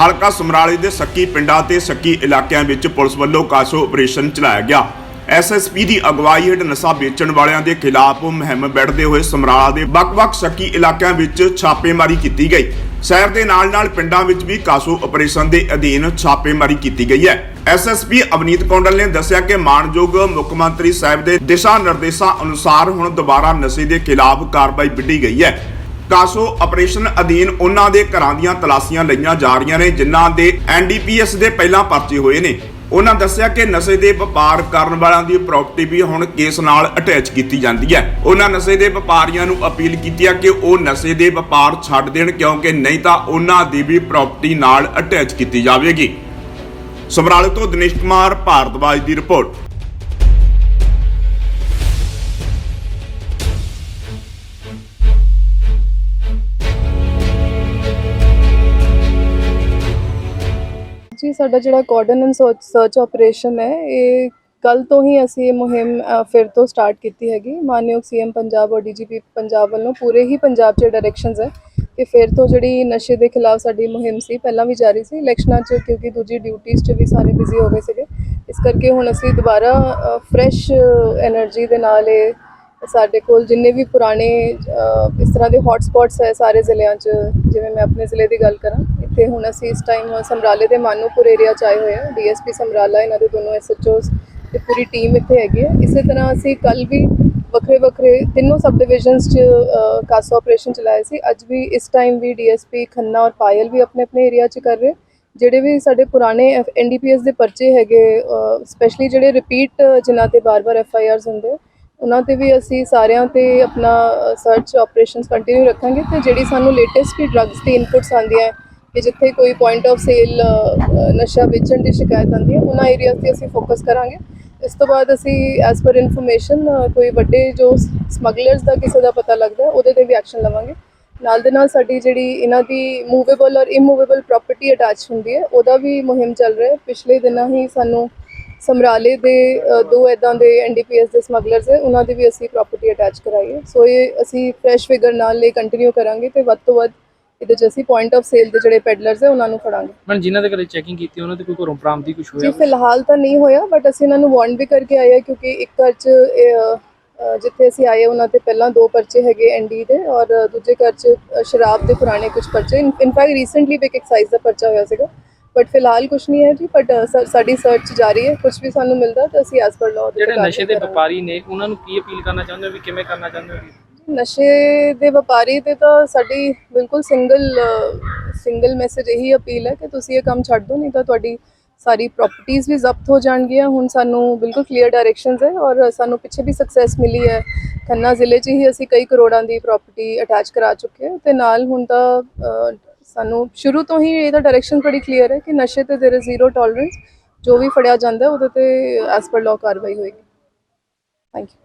ਹਲਕਾ ਸਮਰਾਲੇ ਦੇ ਸੱਕੀ ਪਿੰਡਾਂ ਤੇ ਸੱਕੀ ਇਲਾਕਿਆਂ ਵਿੱਚ ਪੁਲਿਸ ਵੱਲੋਂ ਕਾਸੋ ਆਪਰੇਸ਼ਨ ਚਲਾਇਆ ਗਿਆ। ਐਸਐਸਪੀ ਦੀ ਅਗਵਾਈ ਹੇਠ ਨਸ਼ਾ ਵੇਚਣ ਵਾਲਿਆਂ ਦੇ ਖਿਲਾਫ ਮੁਹਿੰਮ ਵਿੱਢਦੇ ਹੋਏ ਸਮਰਾਲਾ ਦੇ ਵੱਖ-ਵੱਖ ਸੱਕੀ ਇਲਾਕਿਆਂ ਵਿੱਚ ਛਾਪੇਮਾਰੀ ਕੀਤੀ ਗਈ। ਸ਼ਹਿਰ ਦੇ ਨਾਲ-ਨਾਲ ਪਿੰਡਾਂ ਵਿੱਚ ਵੀ ਕਾਸੋ ਆਪਰੇਸ਼ਨ ਦੇ ਅਧੀਨ ਛਾਪੇਮਾਰੀ ਕੀਤੀ ਗਈ ਹੈ। ਐਸਐਸਪੀ ਅਵਨੀਤ ਕੌਂਡਲ ਨੇ ਦੱਸਿਆ ਕਿ ਮਾਨਯੋਗ ਮੁੱਖ ਮੰਤਰੀ ਸਾਹਿਬ ਦੇ ਦਿਸ਼ਾ ਨਿਰਦੇਸ਼ਾਂ ਅਨੁਸਾਰ ਹੁਣ ਦੁਬਾਰਾ ਨਸ਼ੇ ਦੇ ਖਿਲਾਫ ਕਾਰਵਾਈ ਵਿੱਢੀ ਗਈ ਹੈ। ਕਾਸੋ ਆਪਰੇਸ਼ਨ ਅਧੀਨ ਉਹਨਾਂ ਦੇ ਘਰਾਂ ਦੀਆਂ ਤਲਾਸ਼ੀਆਂ ਲਈਆਂ ਜਾ ਰਹੀਆਂ ਨੇ, ਜਿਨ੍ਹਾਂ ਦੇ ਐਨਡੀਪੀਐਸ ਦੇ ਪਹਿਲਾਂ ਪਰਚੇ ਹੋਏ ਨੇ। ਉਹਨਾਂ ਦੱਸਿਆ ਕਿ ਨਸ਼ੇ ਦੇ ਵਪਾਰ ਕਰਨ ਵਾਲਿਆਂ ਦੀ ਪ੍ਰਾਪਰਟੀ ਵੀ ਹੁਣ ਕੇਸ ਨਾਲ ਅਟੈਚ ਕੀਤੀ ਜਾਂਦੀ ਹੈ। ਉਹਨਾਂ ਨਸ਼ੇ ਦੇ ਵਪਾਰੀਆਂ ਨੂੰ ਅਪੀਲ ਕੀਤੀ ਹੈ ਕਿ ਉਹ ਨਸ਼ੇ ਦੇ ਵਪਾਰ ਛੱਡ ਦੇਣ, ਕਿਉਂਕਿ ਨਹੀਂ ਤਾਂ ਉਹਨਾਂ ਦੀ ਵੀ ਪ੍ਰਾਪਰਟੀ ਨਾਲ ਅਟੈਚ ਕੀਤੀ ਜਾਵੇਗੀ। ਸਮਰਾਲੇ ਤੋਂ ਦਿਨੇਸ਼ ਕੁਮਾਰ, ਭਾਰਦਵਾਜ ਦੀ ਰਿਪੋਰਟ। ਜੀ ਸਾਡਾ ਜਿਹੜਾ ਕੋਆਰਡੀਨੈਂਸ ਸਰਚ ਆਪਰੇਸ਼ਨ ਹੈ, ਇਹ ਕੱਲ ਤੋਂ ਹੀ ਅਸੀਂ ਇਹ ਮੁਹਿੰਮ ਫਿਰ ਤੋਂ ਸਟਾਰਟ ਕੀਤੀ ਹੈਗੀ। ਮਾਨਯੋਗ ਸੀਐਮ ਪੰਜਾਬ ਔਰ ਡੀਜੀਪੀ ਪੰਜਾਬ ਵੱਲੋਂ ਪੂਰੇ ਹੀ ਪੰਜਾਬ 'ਚ ਡਾਇਰੈਕਸ਼ਨਸ ਹੈ ਕਿ ਫਿਰ ਤੋਂ ਜਿਹੜੀ ਨਸ਼ੇ ਦੇ ਖਿਲਾਫ ਸਾਡੀ ਮੁਹਿੰਮ ਸੀ, ਪਹਿਲਾਂ ਵੀ ਜਾਰੀ ਸੀ, ਇਲੈਕਸ਼ਨਾਂ 'ਚ ਕਿਉਂਕਿ ਦੂਜੀ ਡਿਊਟੀਆਂ 'ਚ ਵੀ ਸਾਰੇ ਬਿਜ਼ੀ ਹੋ ਗਏ ਸੀਗੇ। ਇਸ ਕਰਕੇ ਹੁਣ ਅਸੀਂ ਦੁਬਾਰਾ ਫਰੈਸ਼ ਐਨਰਜੀ ਦੇ ਨਾਲ ਇਹ ਸਾਡੇ ਕੋਲ ਜਿੰਨੇ ਵੀ ਪੁਰਾਣੇ ਇਸ ਤਰ੍ਹਾਂ ਦੇ ਹੌਟ ਸਪੌਟਸ ਹੈ ਸਾਰੇ ਜ਼ਿਲ੍ਹਿਆਂ 'ਚ ਜਿਵੇਂ ਮੈਂ ਆਪਣੇ ਜ਼ਿਲ੍ਹੇ ਦੀ ਗੱਲ ਕਰਾਂ ਇੱਥੇ ਹੁਣ ਅਸੀਂ ਇਸ ਟਾਈਮ ਸਮਰਾਲੇ ਦੇ ਮਾਨੂਪੁਰ ਏਰੀਆ 'ਚ ਆਏ ਹੋਏ ਹਾਂ ਡੀਐਸਪੀ ਸਮਰਾਲਾ ਇਹਨਾਂ ਦੇ ਦੋਨੋਂ ਐਸਐਚਓਸ ਤੇ ਪੂਰੀ ਟੀਮ ਇੱਥੇ ਹੈਗੀ ਹੈ। ਇਸੇ ਤਰ੍ਹਾਂ ਅਸੀਂ ਕੱਲ ਵੀ ਵੱਖਰੇ ਵੱਖਰੇ ਤਿੰਨੋਂ ਸਬ ਡਿਵੀਜ਼ਨਸ 'ਚ ਅ, ਕਾਸਾ ਆਪਰੇਸ਼ਨ ਚਲਾਏ ਸੀ। ਅੱਜ ਵੀ ਇਸ ਟਾਈਮ ਵੀ ਡੀਐਸਪੀ ਖੰਨਾ ਔਰ ਪਾਇਲ ਵੀ ਆਪਣੇ ਆਪਣੇ ਏਰੀਆ 'ਚ ਕਰ ਰਹੇ ਜਿਹੜੇ ਵੀ ਸਾਡੇ ਪੁਰਾਣੇ ਐਨਡੀਪੀਐਸ ਦੇ ਪਰਚੇ ਹੈਗੇ ਸਪੈਸ਼ਲੀ ਜਿਹੜੇ ਰਿਪੀਟ ਜਿਨ੍ਹਾਂ ਤੇ ਬਾਰ-ਬਾਰ ਐਫਆਈਆਰਸ ਹੁੰਦੇ ਉਹਨਾਂ ਤੇ ਵੀ ਅਸੀਂ ਸਾਰਿਆਂ ਤੇ ਆਪਣਾ ਸਰਚ ਆਪਰੇਸ਼ਨਸ ਕੰਟੀਨਿਊ ਰੱਖਾਂਗੇ ਤੇ ਜਿਹੜੀ ਸਾਨੂੰ ਲੇਟੈਸਟ ਵੀ ਡਰੱਗਸ ਦੀ ਇਨਪੁਟਸ ਆਉਂਦੀਆਂ ਹੈ ਕਿ ਜਿੱਥੇ ਕੋਈ ਪੁਆਇੰਟ ਆਫ ਸੇਲ ਨਸ਼ਾ ਵੇਚਣ ਦੀ ਸ਼ਿਕਾਇਤ ਆਉਂਦੀ ਹੈ, ਉਹਨਾਂ ਏਰੀਆਜ਼ ਤੇ ਅਸੀਂ ਫੋਕਸ ਕਰਾਂਗੇ। ਇਸ ਤੋਂ ਬਾਅਦ ਅਸੀਂ ਐਸ ਪਰ ਇਨਫੋਰਮੇਸ਼ਨ ਕੋਈ ਵੱਡੇ ਜੋ ਸਮਗਲਰਸ ਦਾ ਕਿਸੇ ਦਾ ਪਤਾ ਲੱਗਦਾ, ਉਹਦੇ ਤੇ ਵੀ ਐਕਸ਼ਨ ਲਵਾਂਗੇ। ਨਾਲ ਦੇ ਨਾਲ ਸਾਡੀ ਜਿਹੜੀ ਇਹਨਾਂ ਦੀ ਮੂਵੇਬਲ ਔਰ ਇਮੂਵੇਬਲ ਪ੍ਰਾਪਰਟੀ ਅਟੈਚ ਹੁੰਦੀ ਹੈ, ਉਹਦਾ ਵੀ ਮੁਹਿੰਮ ਚੱਲ ਰਿਹਾ ਹੈ। ਪਿਛਲੇ ਦਿਨਾਂ ਹੀ ਸਾਨੂੰ ਸਮਰਾਲੇ ਦੇ ਦੋ ਇਦਾਂ ਦੇ ਐਨਡੀਪੀਐਸ ਦੇ ਸਮਗਲਰਸ ਹੈ ਉਹਨਾਂ ਦੀ ਵੀ ਅਸੀਂ ਪ੍ਰਾਪਰਟੀ ਅਟੈਚ ਕਰਾਈ ਹੈ। ਸੋ ਇਹ ਅਸੀਂ ਫਰੈਸ਼ ਫਿਗਰ ਨਾਲ ਇਹ ਕੰਟੀਨਿਊ ਕਰਾਂਗੇ ਤੇ ਵੱਧ ਤੋਂ ਵੱਧ ਇਹਦੇ 'ਚ ਅਸੀਂ ਪੁਆਇੰਟ ਆਫ ਸੇਲ ਦੇ ਜਿਹੜੇ ਪੈਡਲਰਸ ਹੈ ਉਹਨਾਂ ਨੂੰ ਫੜਾਂਗੇ। ਮੈਂ ਜਿਨ੍ਹਾਂ ਦੇ ਘਰੇ ਚੈਕਿੰਗ ਕੀਤੀ ਉਹਨਾਂ ਤੇ ਕੋਈ ਘਰੋਂ ਬਰਾਮਦੀ ਕੁਝ ਜੀ ਹੋਇਆ ਫਿਲਹਾਲ ਤਾਂ ਨਹੀਂ ਹੋਇਆ ਬਟ ਅਸੀਂ ਇਹਨਾਂ ਨੂੰ ਵਾਰਨ ਵੀ ਕਰਕੇ ਆਏ ਹਾਂ ਕਿਉਂਕਿ ਇੱਕ ਘਰ 'ਚ ਜਿੱਥੇ ਅਸੀਂ ਆਏ ਉਹਨਾਂ ਤੇ ਪਹਿਲਾਂ ਦੋ ਪਰਚੇ ਹੈਗੇ ਐਨਡੀ ਦੇ ਔਰ ਦੂਜੇ ਘਰ 'ਚ ਸ਼ਰਾਬ ਦੇ ਪੁਰਾਣੇ ਕੁਝ ਪਰਚੇ। ਇਨਫੈਕਟ ਰੀਸੈਂਟਲੀ ਵੀ ਇੱਕ ਐਕਸਾਈਜ਼ ਦਾ ਪਰਚਾ ਹੋਇਆ ਸੀਗਾ। ਬਟ ਫਿਲਹਾਲ ਕੁਝ ਨਹੀਂ ਹੈ ਜੀ ਬਟ ਸਾਡੀ ਸਰਚ ਜਾਰੀ ਹੈ ਕੁਝ ਵੀ ਸਾਨੂੰ ਮਿਲਦਾ ਤਾਂ ਅਸੀਂ ਐਸ ਪਰ ਲਾਅ ਜਿਹੜੇ ਨਸ਼ੇ ਦੇ ਵਪਾਰੀ ਨੇ ਉਹਨਾਂ ਨੂੰ ਕੀ ਅਪੀਲ ਕਰਨਾ ਚਾਹੁੰਦੇ ਹੋ ਵੀ ਕਿਵੇਂ ਕਰਨਾ ਚਾਹੁੰਦੇ ਹੋ? ਨਸ਼ੇ ਦੇ ਵਪਾਰੀ ਤੇ ਤਾਂ ਸਾਡੀ ਬਿਲਕੁਲ ਸਿੰਗਲ ਸਿੰਗਲ ਮੈਸੇਜ ਇਹੀ ਅਪੀਲ ਹੈ ਕਿ ਤੁਸੀਂ ਇਹ ਕੰਮ ਛੱਡ ਦਿਓ ਨਹੀਂ ਤਾਂ ਤੁਹਾਡੀ ਸਾਰੀ ਪ੍ਰਾਪਰਟੀਆਂ ਵੀ ਜ਼ਬਤ ਹੋ ਜਾਣਗੀਆਂ। ਹੁਣ ਸਾਨੂੰ ਬਿਲਕੁਲ ਕਲੀਅਰ ਡਾਇਰੈਕਸ਼ਨਸ ਹੈ ਔਰ ਸਾਨੂੰ ਪਿੱਛੇ ਵੀ ਸਕਸੈਸ ਮਿਲੀ ਹੈ। ਖੰਨਾ ਜ਼ਿਲ੍ਹੇ 'ਚ ਹੀ ਅਸੀਂ ਕਈ ਕਰੋੜਾਂ ਦੀ ਪ੍ਰਾਪਰਟੀ ਅਟੈਚ ਕਰਾ ਚੁੱਕੇ ਹਾਂ ਤੇ ਨਾਲ ਹੁਣ ਤਾਂ ਸਾਨੂੰ ਸ਼ੁਰੂ ਤੋਂ ਹੀ ਇਹਦਾ ਡਾਇਰੈਕਸ਼ਨ ਬੜੀ ਕਲੀਅਰ ਹੈ ਕਿ ਨਸ਼ੇ ਤੇ ਦੇਰ ਇਜ਼ ਜ਼ੀਰੋ ਟੋਲਰੈਂਸ ਜੋ ਵੀ ਫੜਿਆ ਜਾਂਦਾ ਉਹਦੇ ਤੇ ਐਸ ਪਰ ਲਾਅ ਕਾਰਵਾਈ ਹੋਏਗੀ। Thank you